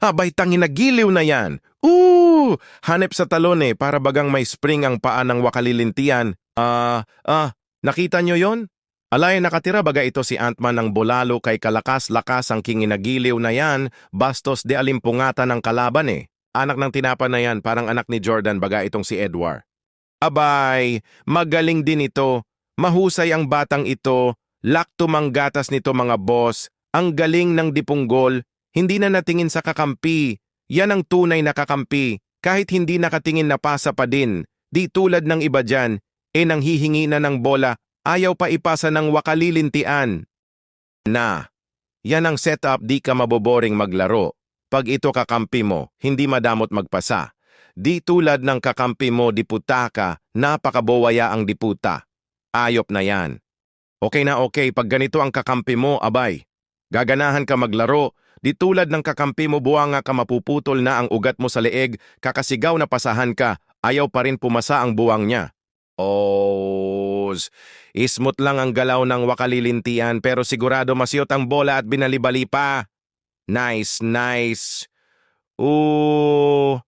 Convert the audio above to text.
Abay, tanginagiliw na yan. Ooh! Hanep sa talon eh, para bagang may spring ang paa ng wakalilintian. Ah, ah, nakita nyo yon? Alay nakatira baga ito si Antman ng bolalo kay kalakas-lakas ang kinginagiliw na yan, bastos de alimpungatan ng kalaban eh. Anak ng tinapa na yan, parang anak ni Jordan baga itong si Edward. Abay, magaling din ito. Mahusay ang batang ito. Lakto manggatas nito mga boss. Ang galing ng dipunggol. Hindi na natingin sa kakampi. Yan ang tunay na kakampi. Kahit hindi nakatingin na pasa pa din. Di tulad ng iba dyan. E nang hihingi na ng bola, ayaw pa ipasa ng wakalilintian. Na, yan ang setup di ka maboboring maglaro. Pag ito kakampi mo, hindi madamot magpasa. Di tulad ng kakampi mo diputa ka, napakabowaya ang diputa. Ayop na yan. Okay na okay, pag ganito ang kakampi mo, abay. Gaganahan ka maglaro, di tulad ng kakampi mo buwanga ka mapuputol na ang ugat mo sa leeg, kakasigaw na pasahan ka, ayaw pa rin pumasa ang buwang niya. Oh, ismut lang ang galaw ng wakalilintian pero sigurado masyot ang bola at binalibali pa. Nice, nice. Ooh,